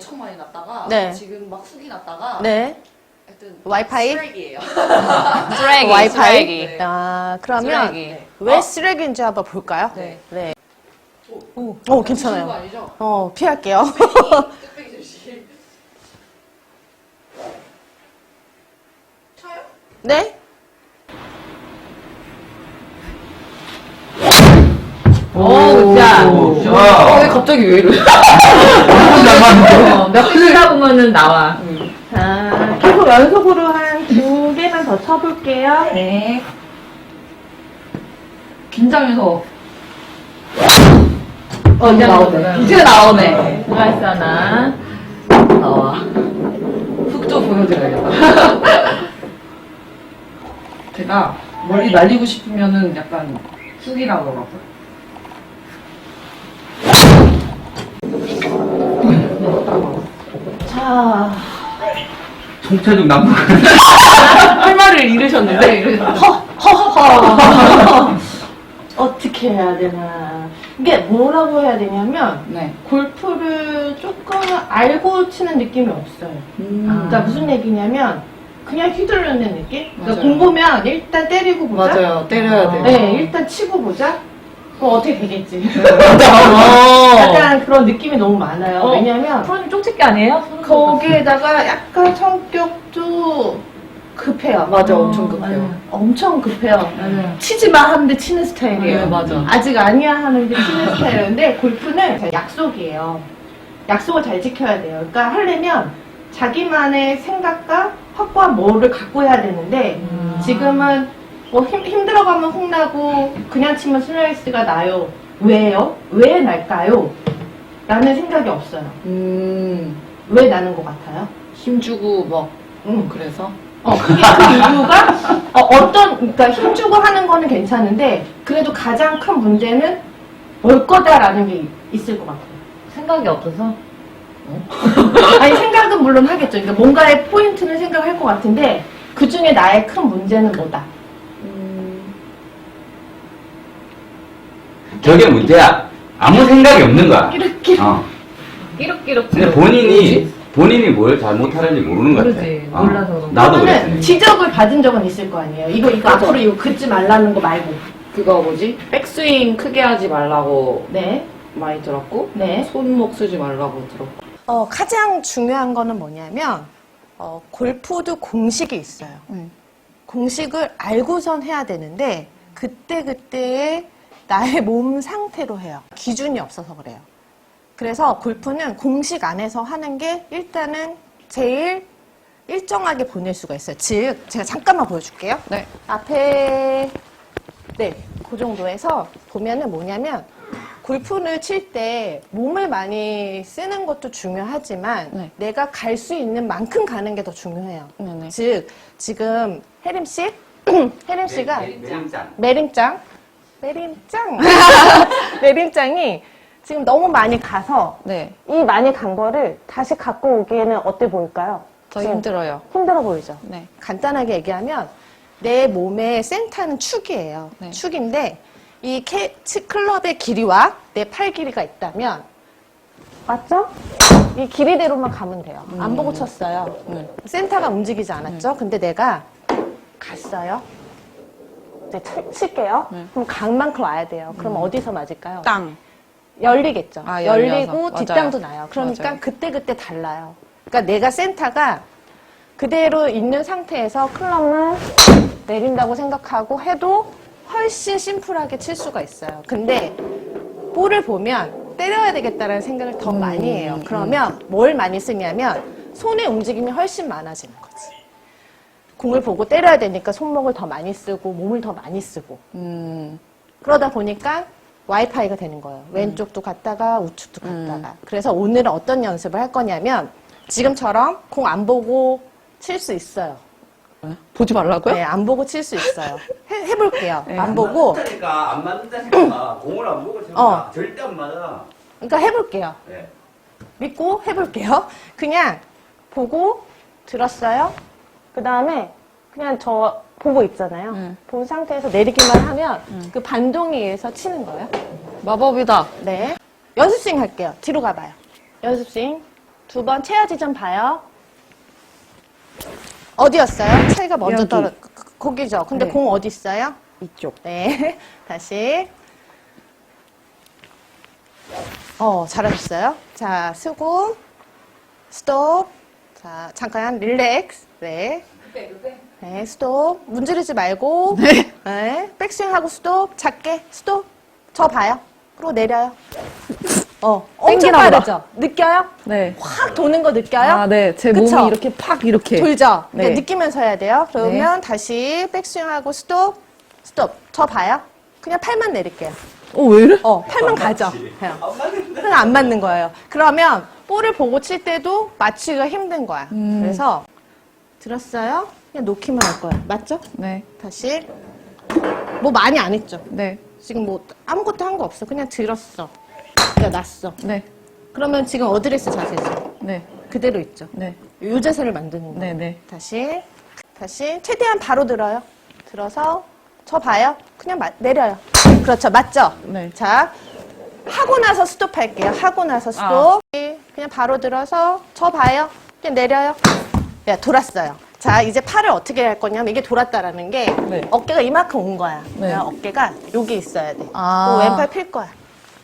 엄청 많이 났다가 네. 지금 막 쑥이 났다가 네. 하여튼 와이파이? 쓰레기예요. 쓰레기, 와이파이. 쓰레기. 네. 아, 그러면 쓰레기. 왜 어. 쓰레기인지 한번 볼까요? 네. 네. 오, 오, 거 괜찮아요. 아니죠? 어, 피할게요. 뚝배기 조심. 차요? 네? 오, 자. 어, 왜 갑자기 왜 이래? 어, 몇 개 쓰다 보면은 나와. 자, 계속 연속으로 한 두 개만 더 쳐볼게요. 네. 긴장해서. 어, 이제 나오네. 이제 나오네. 수고했어, 하나. 나와. 훅좀 보여드려야겠다. 제가 멀리 날리고 싶으면은 약간 훅이라더라고요. 자, 총체적 남북. 할 말을 잃으셨는데. 허허허. 어떻게 해야 되나. 이게 뭐라고 해야 되냐면, 네. 골프를 조금 알고 치는 느낌이 없어요. 그러니까 무슨 얘기냐면, 그냥 휘둘르는 느낌? 그러니까 맞아요. 공 보면 일단 때리고 보자. 맞아요. 때려야 돼요. 네, 일단 치고 보자. 그럼 어떻게 되겠지? 어. 약간 그런 느낌이 너무 많아요. 어. 왜냐면, 프로님 쪽집게 아니에요? 거기에다가 약간 성격도 급해요. 맞아, 어, 엄청 급해요. 맞아요. 엄청 급해요. 맞아요. 치지 마 하는데 치는 스타일이에요. 네, 맞아. 아직 아니야 하는데 치는 스타일인데 골프는 약속이에요. 약속을 잘 지켜야 돼요. 그러니까 하려면 자기만의 생각과 확고한 뭐를 갖고 해야 되는데 음. 지금은 뭐 힘, 힘들어가면 혼나고 그냥 치면 슬라이스가 나요. 왜요? 왜 날까요? 라는 생각이 없어요. 음, 왜 나는 것 같아요? 힘주고 막, 음. 그래서? 어, 그게 그 이유가 어, 떤 그러니까 힘주고 하는 거는 괜찮은데 그래도 가장 큰 문제는 올 거다라는 게 있을 것 같아요. 생각이 없어서? 아니 생각은 물론 하겠죠. 그러니까 뭔가의 포인트는 생각할 것 같은데 그 중에 나의 큰 문제는 뭐다. 저게 문제야. 아무 생각이 없는 거야. 이렇게 어. 끼룩끼룩. 근데 본인이 본인이 뭘 잘못하는지 모르는 것 같아. 그러지. 어. 몰라서 그런 나도 그랬어. 지적을 받은 적은 있을 거 아니에요. 이거 이거 맞아. 앞으로 이거 긋지 말라는 거 말고. 그거 뭐지? 백스윙 크게 하지 말라고 네, 많이 들었고, 네. 손목 쓰지 말라고 들었고. 어, 가장 중요한 거는 뭐냐면 어, 골프도 공식이 있어요. 음. 공식을 알고선 해야 되는데 그때 그때의 나의 몸 상태로 해요. 기준이 없어서 그래요. 그래서 골프는 공식 안에서 하는 게 일단은 제일 일정하게 보낼 수가 있어요. 즉 제가 잠깐만 보여줄게요. 네. 앞에 네, 그 정도에서 보면은 뭐냐면 골프를 칠 때 몸을 많이 쓰는 것도 중요하지만 네. 내가 갈 수 있는 만큼 가는 게 더 중요해요. 네 네. 즉 지금 혜림 씨, 혜림 씨가 매 림장. 메림장, 메림장이 지금 너무 많이 가서 네. 이 많이 간 거를 다시 갖고 오기에는 어때 보일까요? 더 지금 힘들어요. 힘들어 보이죠? 네. 간단하게 얘기하면 내 몸의 센터는 축이에요. 네. 축인데 이 캐, 치- 클럽의 길이와 내 팔 길이가 있다면 맞죠? 이 길이대로만 가면 돼요. 안 보고 쳤어요. 네. 센터가 움직이지 않았죠? 근데 내가 갔어요. 네, 치- 칠게요. 네. 그럼 강만큼 와야 돼요. 그럼 어디서 맞을까요? 땅. 열리겠죠. 아, 열려서. 열리고 맞아요. 뒷땅도 나요. 그러니까 맞아요. 그때그때 달라요. 그러니까 내가 센터가 그대로 있는 상태에서 클럽을 내린다고 생각하고 해도 훨씬 심플하게 칠 수가 있어요. 근데 볼을 보면 때려야 되겠다는 생각을 더 음, 많이 해요. 그러면 뭘 많이 쓰냐면 손의 움직임이 훨씬 많아지는 거지. 공을 보고 때려야 되니까 손목을 더 많이 쓰고 몸을 더 많이 쓰고 음, 그러다 보니까 와이파이가 되는 거예요. 왼쪽도 갔다가 우측도 갔다가. 그래서 오늘은 어떤 연습을 할 거냐면 지금처럼 공 안 보고 칠 수 있어요. 보지 말라고요? 네, 안 보고 칠 수 있어요. 해, 해볼게요. 네. 안 보고. 그러니까 안 맞는다 생각하. 공을 안 보고 치면 어. 절대 안 맞아. 그러니까 해볼게요. 네. 믿고 해볼게요. 그냥 보고 들었어요. 그 다음에 그냥 저 보고 있잖아요. 음. 본 상태에서 내리기만 하면 그 반동에 의해서 치는 거예요. 마법이다. 네. 연습 스윙 할게요. 뒤로 가봐요. 연습 스윙. 두 번 체어 지점 봐요. 어디였어요? 체가 먼저 여기. 떨어, 거기죠. 근데 네. 공 어디 있어요? 이쪽. 네. 다시. 어, 잘하셨어요. 자, 수고. 스톱. 자, 잠깐 릴렉스. 네. 네, 스톱. 문지르지 말고. 네. 백스윙하고 스톱. 작게. 스톱. 저 봐요. 그리고 내려요. 어, 엄청 땡기나 보다. 빠르죠? 느껴요? 네. 확 도는 거 느껴요? 아, 네. 제 그쵸? 몸이 이렇게 팍 이렇게. 돌죠? 네. 그러니까 느끼면서 해야 돼요. 그러면 다시 백스윙하고 스톱. 스톱. 저 봐요. 그냥 팔만 내릴게요. 어, 왜 이래? 어, 팔만 가죠. 그냥. 그냥 안 맞는 거예요. 그러면 볼을 보고 칠 때도 맞추기가 힘든 거야. 음. 그래서 들었어요? 그냥 놓기만 할 거야. 맞죠? 네. 다시. 뭐 많이 안 했죠? 네. 지금 뭐 아무것도 한 거 없어. 그냥 들었어. 그냥 놨어. 네. 그러면 지금 어드레스 자세죠? 네. 그대로 있죠? 네. 요 자세를 만드는 거예요. 네. 네. 다시 다시 최대한 바로 들어요. 들어서 저 봐요. 그냥 마- 내려요. 그렇죠, 맞죠? 네. 자 하고 나서 스톱할게요. 하고 나서 스톱. 아. 그냥 바로 들어서 저 봐요. 그냥 내려요. 야 돌았어요. 자 이제 팔을 어떻게 할 거냐면 이게 돌았다라는 게 네. 어깨가 이만큼 온 거야. 네. 어깨가 여기 있어야 돼. 아. 그 왼팔 필 거야.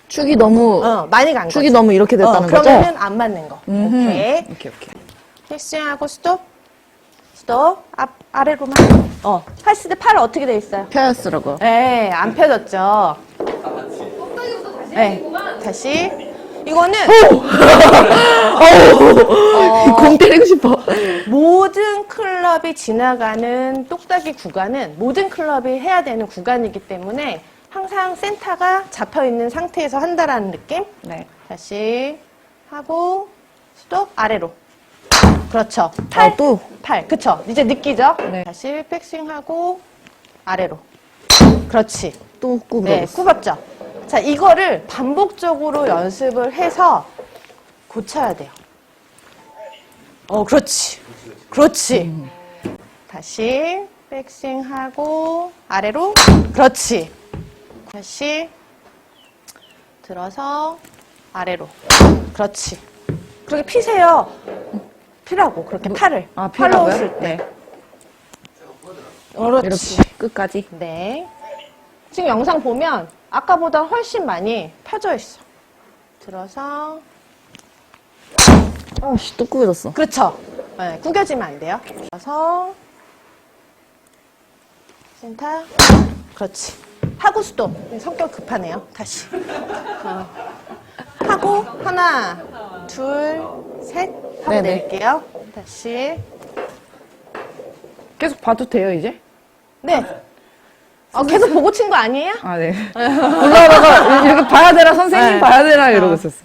축이 너무, 어, 많이 간 축이 거지. 너무 이렇게 됐다는 어, 거죠? 그러면은 안 맞는 거. 음흠. 오케이. 오케이, 오케이. 힐스윙하고 스톱. 스톱. 앞, 아래로만. 어. 했을 때 팔 어떻게 돼 있어요? 펴였으라고요. 네, 안 펴졌죠. 네. 다시. 이거는 공 때리고 싶어. 모든 클럽이 지나가는 똑딱이 구간은 모든 클럽이 해야 되는 구간이기 때문에 항상 센터가 잡혀 있는 상태에서 한다라는 느낌. 네. 다시 하고 스톱 아래로. 그렇죠. 팔. 아, 또. 팔. 그쵸. 이제 느끼죠? 네. 다시 백스윙하고 아래로. 그렇지. 또 굽어. 네, 굽었죠. 자, 이거를 반복적으로 연습을 해서 고쳐야 돼요. 어, 그렇지. 그렇지. 다시 백스윙하고 아래로. 그렇지. 다시 들어서 아래로. 그렇지. 그렇게 피세요. 피라고 그렇게 팔을 아, 팔로 피라고요? 쓸 때. 네. 그렇지. 이렇게 끝까지. 네. 지금 영상 보면 아까보다 훨씬 많이 펴져 있어. 들어서 아씨, 또 구겨졌어. 그렇죠. 네, 구겨지면 안 돼요. 들어서 센터 그렇지. 하고 수도 성격 급하네요. 다시 어. 하고 하나 둘 셋 하고 네네. 내릴게요. 다시 계속 봐도 돼요, 이제? 네. 어, 계속 보고 친 거 아니에요? 아, 네. 올라가다가 여기 봐야 되나, 선생님 네. 봐야 되나, 이러고 어. 있었어.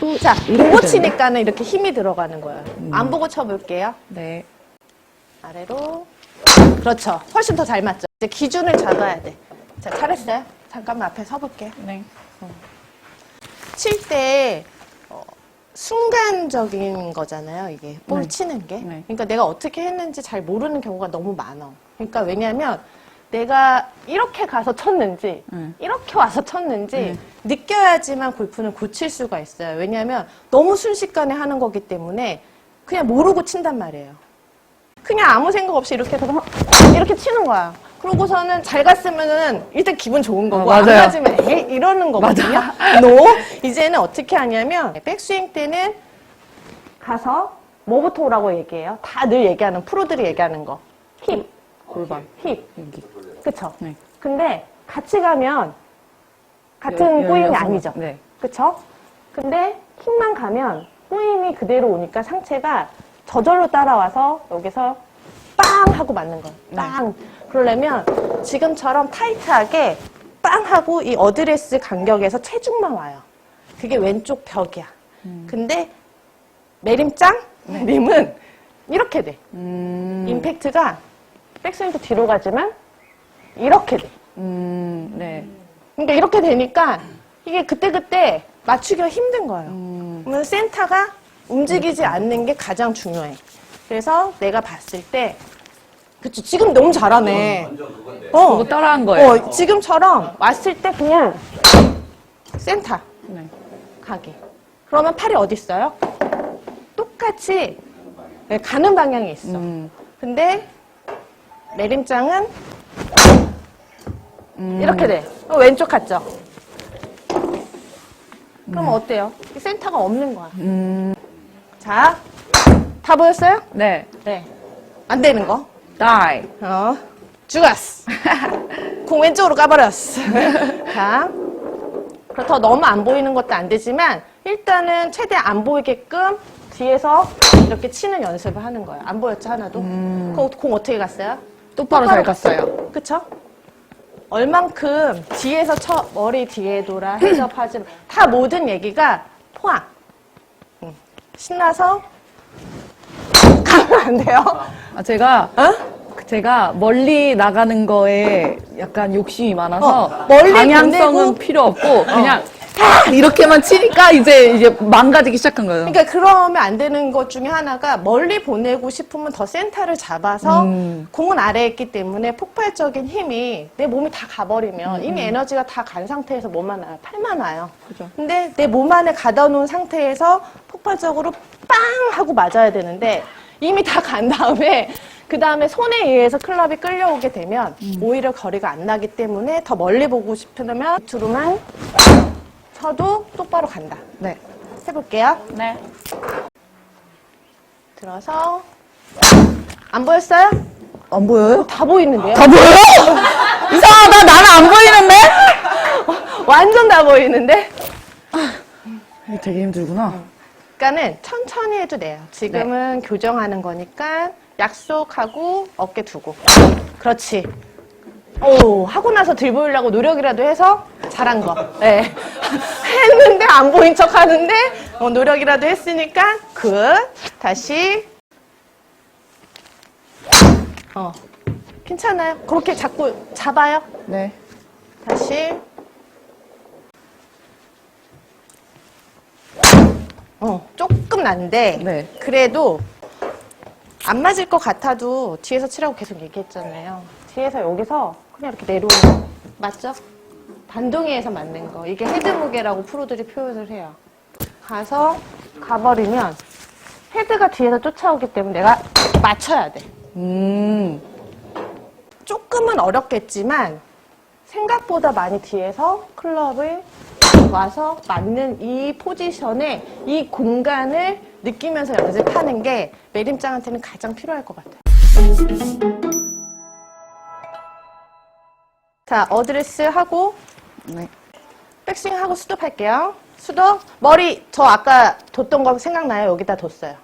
또, 자, 이렇게 보고 되네. 치니까는 이렇게 힘이 들어가는 거예요. 안 보고 쳐볼게요. 네. 아래로. 그렇죠. 훨씬 더 잘 맞죠. 이제 기준을 잡아야 돼. 자, 잘했어요. 잠깐만 앞에 서볼게요. 네. 칠 때, 어, 순간적인 거잖아요. 이게 볼 네. 치는 게. 네. 그러니까 내가 어떻게 했는지 잘 모르는 경우가 너무 많아. 그러니까 왜냐면 내가 이렇게 가서 쳤는지, 네. 이렇게 와서 쳤는지 네. 느껴야지만 골프는 고칠 수가 있어요. 왜냐면 너무 순식간에 하는 거기 때문에 그냥 모르고 친단 말이에요. 그냥 아무 생각 없이 이렇게 해서 이렇게 치는 거야. 그러고서는 잘 갔으면은 일단 기분 좋은 거고 어, 안 맞아요. 맞으면 에 이러는 거거든요. 노 이제는 어떻게 하냐면 백스윙 때는 가서 뭐부터 오라고 얘기해요? 다 늘 얘기하는 프로들이 얘기하는 거. 힙, 골반. 힙. 여기. 그쵸? 네. 근데 같이 가면 여- 같은 꼬임이 열려서. 아니죠. 네. 그쵸? 근데 힙만 가면 꼬임이 그대로 오니까 상체가 저절로 따라와서 여기서 빵 하고 맞는 거예요. 네. 빵. 그러려면 지금처럼 타이트하게 빵 하고 이 어드레스 간격에서 체중만 와요. 그게 왼쪽 벽이야. 음. 근데 매림짱? 림은 이렇게 돼. 음. 임팩트가 백스윙도 뒤로 가지만 이렇게 돼. 음, 네. 그러니까 이렇게 되니까 이게 그때그때 맞추기가 힘든 거예요. 음. 그러면 센터가 움직이지 않는 게 가장 중요해. 그래서 내가 봤을 때, 그치, 지금 너무 잘하네. 어, 그거 따라한 거예요. 어, 지금처럼 왔을 때 그냥 센터 네. 가기. 그러면 팔이 어디 있어요? 똑같이 네, 가는 방향이 있어. 음. 근데 내림장은 음. 이렇게 돼. 그럼 왼쪽 갔죠? 그럼 어때요? 이 센터가 없는 거야. 음. 자, 다 보였어요? 네. 네. 안 되는 거. Die. 어, 죽었어. 공 왼쪽으로 까버렸어. 자, 그렇다고 너무 안 보이는 것도 안 되지만 일단은 최대한 안 보이게끔 뒤에서 이렇게 치는 연습을 하는 거예요. 안 보였죠 하나도? 그럼 공 어떻게 갔어요? 똑바로 잘 갔어요. 그쵸? 얼만큼 뒤에서 쳐, 머리 뒤에 돌아, 헤드업하지, 다 모든 얘기가 포함. 응. 신나서 가면 안 돼요. 아, 제가 어? 제가 멀리 나가는 거에 약간 욕심이 많아서 어, 멀리 방향성은 보내고- 필요 없고 그냥 딱 이렇게만 치니까 이제 이제 망가지기 시작한 거예요. 그러니까 그러면 안 되는 것 중에 하나가 멀리 보내고 싶으면 더 센터를 잡아서 음. 공은 아래에 있기 때문에 폭발적인 힘이 내 몸이 다 가버리면 이미 에너지가 다 간 상태에서 뭐만 와요? 팔만 와요. 음, 그죠. 근데 내 몸 안에 가다 놓은 상태에서 폭발적으로 빵 하고 맞아야 되는데 이미 다 간 다음에 그 다음에 손에 의해서 클럽이 끌려오게 되면 음. 오히려 거리가 안 나기 때문에 더 멀리 보고 싶으면 밑으로만 쳐도 똑바로 간다. 네. 해볼게요. 네. 들어서 안 보였어요? 안 보여요? 다 보이는데요? 다 보여요? 이상하다. 나는 안 보이는데? 완전 다 보이는데? 이게 되게 힘들구나. 그러니까는 천천히 해도 돼요. 지금은 교정하는 거니까 약속하고 어깨 두고. 그렇지. 오, 하고 나서 들 보이려고 노력이라도 해서 잘한 거. 네. 했는데 안 보인 척 하는데 어, 노력이라도 했으니까 굿. 다시. 어. 괜찮아요. 그렇게 자꾸 잡아요. 네. 다시. 어, 조금 난데. 네. 그래도 안 맞을 것 같아도 뒤에서 치라고 계속 얘기했잖아요. 뒤에서 여기서 그냥 이렇게 내려오는 거. 맞죠? 반동이에서 맞는 거. 이게 헤드 무게라고 프로들이 표현을 해요. 가서 가버리면 헤드가 뒤에서 쫓아오기 때문에 내가 맞춰야 돼. 음. 조금은 어렵겠지만 생각보다 많이 뒤에서 클럽을 와서 맞는 이 포지션에 이 공간을 느끼면서 연습하는 게 매림장한테는 가장 필요할 것 같아요. 자, 어드레스 하고 네. 백스윙 하고 수도 할게요. 수도 머리 저 아까 뒀던 거 생각나요? 여기다 뒀어요.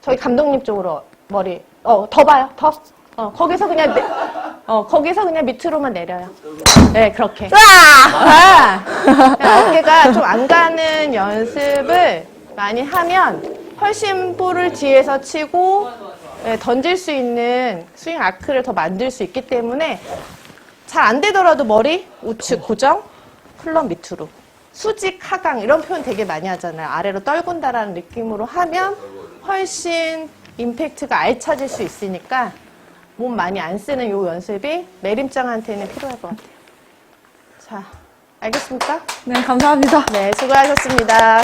저희 감독님 쪽으로 머리 어 더 봐요 더. 어 거기서 그냥 내, 어 거기서 그냥 밑으로만 내려요. 네 그렇게. 아! 그냥 어깨가 좀 안 가는 연습을 많이 하면 훨씬 볼을 뒤에서 치고 네, 던질 수 있는 스윙 아크를 더 만들 수 있기 때문에 잘 안 되더라도 머리 우측 고정, 클럽 밑으로. 수직, 하강 이런 표현 되게 많이 하잖아요. 아래로 떨군다라는 느낌으로 하면 훨씬 임팩트가 알차질 수 있으니까 몸 많이 안 쓰는 요 연습이 매림장한테는 필요할 것 같아요. 자, 알겠습니까? 네, 감사합니다. 네, 수고하셨습니다.